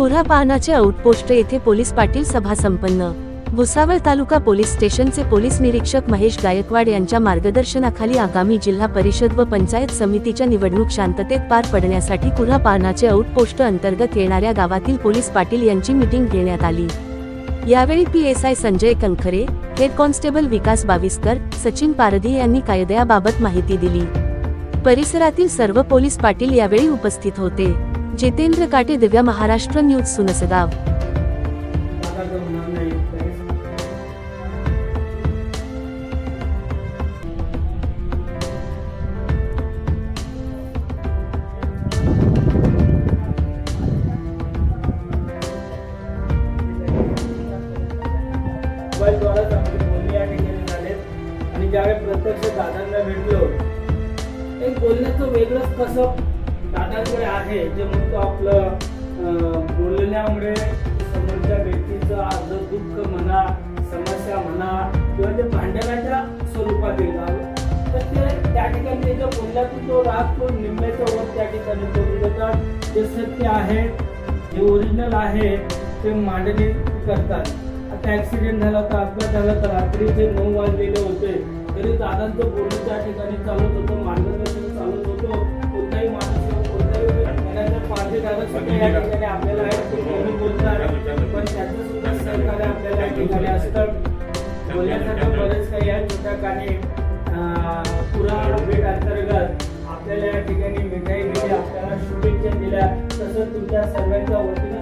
कुऱ्हा पाहनाचे आउटपोस्ट येथे पोलीस पाटील सभा संपन्न. भुसावळ तालुका पोलीस स्टेशनचे पोलीस निरीक्षक महेश गायकवाड यांच्या मार्गदर्शनाखाली आगामी जिल्हा परिषद व पंचायत समितीच्या निवडणूक शांततेत पार पडण्यासाठी कुऱ्हा पाहनाचे आउटपोस्ट अंतर्गत येणाऱ्या गावातील पोलीस पाटील यांची मीटिंग घेण्यात आली. यावेळी P S I Sanjay Kankhare head constable Vikas Baviskar Sachin Pardhi यांनी कायद्याबाबत माहिती दिली. परिसरातील सर्व पोलीस पाटील यावेळी उपस्थित होते. जितेंद्र काटे दिव्या महाराष्ट्र न्यूज सुनसगाव. मोबाईलद्वाराच आमची बोलणी या ठिकाणी झालेत. आणि ज्यावेळी प्रत्यक्ष दादांना भेटलो एक बोलण्याचं वेगळंच कसं दादा जे आहे जे म्हणतो आपलं बोलण्यामुळे समोरच्या व्यक्तीचं अर्ध दुःख म्हणा समस्या म्हणा किंवा ते भांडणाच्या स्वरूपात येतात. तर ते त्या ठिकाणी त्याच्या बोलण्यातून तो राग तो निम्म्याच्या वर त्या ठिकाणी करून देतात जे सत्य आहे जे ओरिजिनल आहे ते मांडणी करतात. आता ऍक्सिडेंट झाला तर अपघात झाला तर रात्री जे नऊ वाजलेले होते. तरी दादांचं बोलणं त्या ठिकाणी चालत होतं मांडणी या ठिकाणी आपल्याला पण त्याचं सुद्धा सहकार्य आपल्याला या ठिकाणी असतं बोलण्यासारखं बरेच काही या छोट्या काने पुरा भेट अंतर्गत आपल्याला या ठिकाणी मिठाई दिली आपल्याला शुभेच्छा दिल्या. तसंच तुमच्या सर्वांच्या वतीनं